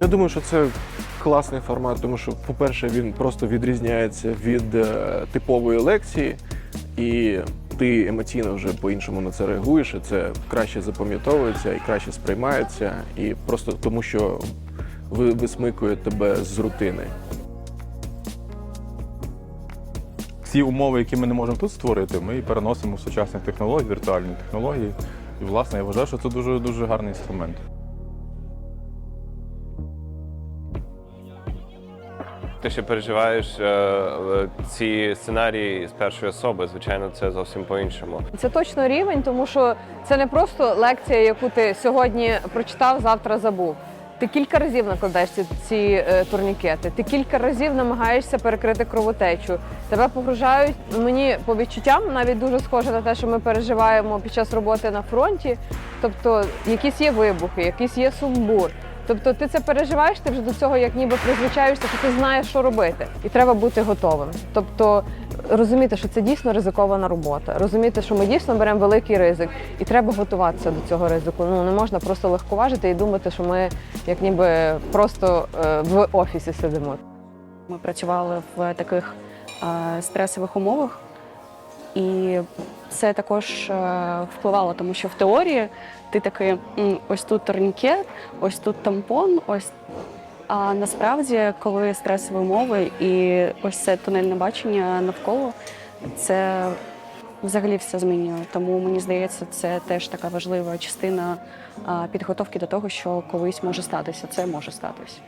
Я думаю, що це класний формат, тому що, по-перше, він просто відрізняється від е, типової лекції, і ти емоційно вже по-іншому на це реагуєш, і це краще запам'ятовується і краще сприймається, і просто тому, що ви висмикує тебе з рутини. Всі умови, які ми не можемо тут створити, ми переносимо в сучасні технології, віртуальні технології. І, власне, я вважаю, що це дуже дуже гарний інструмент. Ти ще переживаєш е, ці сценарії з першої особи. Звичайно, це зовсім по-іншому. Це точно рівень, тому що це не просто лекція, яку ти сьогодні прочитав, завтра забув. Ти кілька разів накладаєш ці, ці е, турнікети, ти кілька разів намагаєшся перекрити кровотечу. Тебе погружають. Мені по відчуттям навіть дуже схоже на те, що ми переживаємо під час роботи на фронті. Тобто, якісь є вибухи, якийсь є сумбур. Тобто ти це переживаєш, ти вже до цього як ніби призвичаєшся, що ти знаєш, що робити, і треба бути готовим. Тобто розуміти, що це дійсно ризикована робота, розуміти, що ми дійсно беремо великий ризик, і треба готуватися до цього ризику. Ну не можна просто легковажити і думати, що ми як ніби просто е, в офісі сидимо. Ми працювали в таких е, стресових умовах, і це також е, впливало, тому що в теорії ти такий ось тут турнікет, ось тут тампон, ось. А насправді, коли стресові умови і ось це тунельне бачення навколо, це взагалі все змінює. Тому мені здається, це теж така важлива частина підготовки до того, що колись може статися. Це може статися.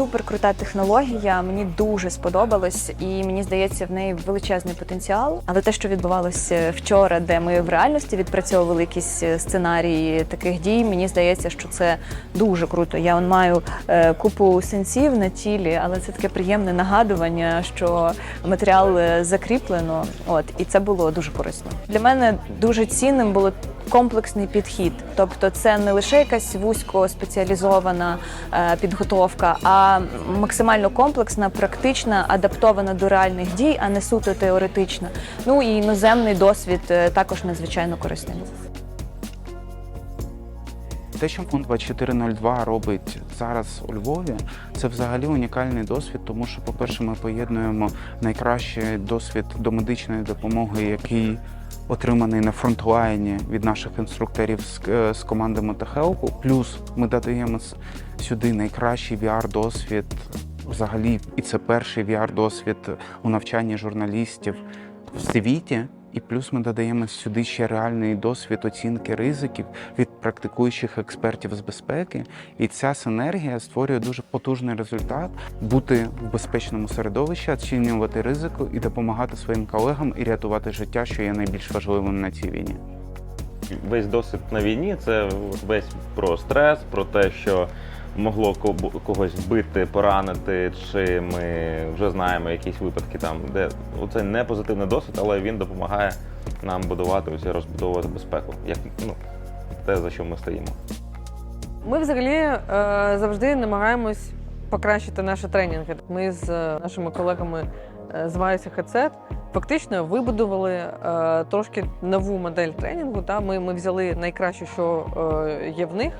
Супер крута технологія, мені дуже сподобалось, і мені здається, в неї величезний потенціал. Але те, що відбувалося вчора, де ми в реальності відпрацьовували якісь е, сценарії таких дій, мені здається, що це дуже круто. Я он маю е, купу сенсів на тілі, але це таке приємне нагадування, що матеріал е, закріплено. От і це було дуже корисно. Для мене дуже цінним було комплексний підхід. Тобто, це не лише якась вузько спеціалізована е, підготовка, а максимально комплексна, практична, адаптована до реальних дій, а не суто теоретична. Ну і іноземний досвід е, також надзвичайно корисний. Те, що фонд 2402 робить зараз у Львові, це взагалі унікальний досвід, тому що, по-перше, ми поєднуємо найкращий досвід до медичної допомоги, який отриманий на фронтлайні від наших інструкторів з, е, з команди Мотохелпу. Плюс ми додаємо сюди найкращий VR-досвід взагалі, і це перший VR-досвід у навчанні журналістів в світі. І плюс ми додаємо сюди ще реальний досвід оцінки ризиків від практикуючих експертів з безпеки. І ця синергія створює дуже потужний результат бути в безпечному середовищі, оцінювати ризику і допомагати своїм колегам і рятувати життя, що є найбільш важливим на цій війні. Весь досвід на війні це весь про стрес, про те, що могло ко- когось вбити, поранити, чи ми вже знаємо якісь випадки там, де це не позитивний досвід, але він допомагає нам будувати ось і розбудовувати безпеку, як ну те, за що ми стоїмо. Ми взагалі е, завжди намагаємось покращити наші тренінги. Ми з е, нашими колегами е, з Вайсі Headset фактично вибудували е, трошки нову модель тренінгу. Та ми, ми взяли найкраще, що е, є в них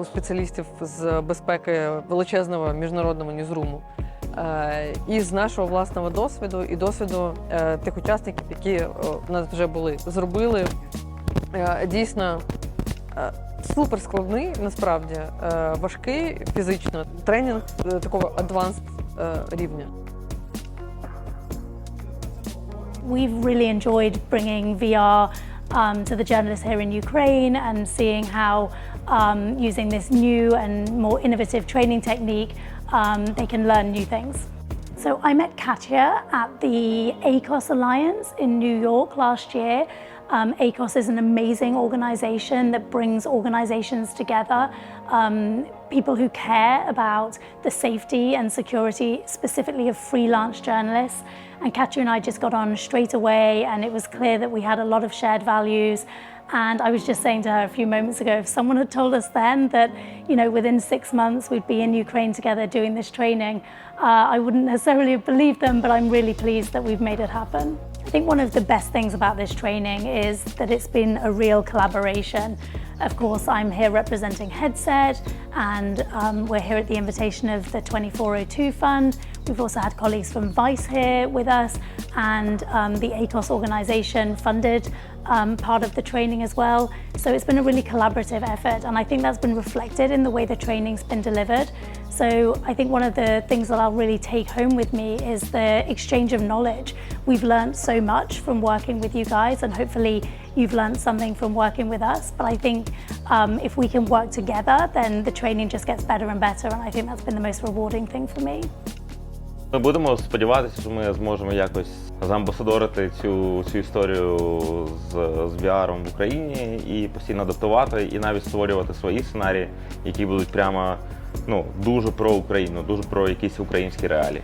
у спеціалістів з безпеки величезного міжнародного ньюзруму. Е, І з нашого власного досвіду і досвіду е, тих учасників, які е, у нас вже були, зробили е, дійсно е, супер складний, насправді е, важкий фізично тренінг е, такого адванс рівня. We've really enjoyed bringing VR um, to the journalists here in Ukraine and seeing how, um, using this new and more innovative training technique, um, they can learn new things. So I met Katya at the ACOS Alliance in New York last year. Um, ACOS is an amazing organization that brings organizations together, um, people who care about the safety and security, specifically of freelance journalists. And Katya and I just got on straight away, and it was clear that we had a lot of shared values. And I was just saying to her a few moments ago, if someone had told us then that, you know, within six months we'd be in Ukraine together doing this training, uh, I wouldn't necessarily have believed them, but I'm really pleased that we've made it happen. I think one of the best things about this training is that it's been a real collaboration. Of course, I'm here representing Headset, and um, we're here at the invitation of the 2402 Fund. We've also had colleagues from Vice here with us, and um, the ACOS organisation funded um, part of the training as well. So it's been a really collaborative effort, and I think that's been reflected in the way the training's been delivered. So I think one of the things that I'll really take home with me is the exchange of knowledge. We've learned so much from working with you guys, and hopefully you've learned something from working with us. But I think um, if we can work together, then the training just gets better and better, and I think that's been the most rewarding thing for me. Ми будемо сподіватися, що ми зможемо якось заамбасадорити цю, цю історію з, з VR в Україні і постійно адаптувати, і навіть створювати свої сценарії, які будуть прямо ну, дуже про Україну, дуже про якісь українські реалії.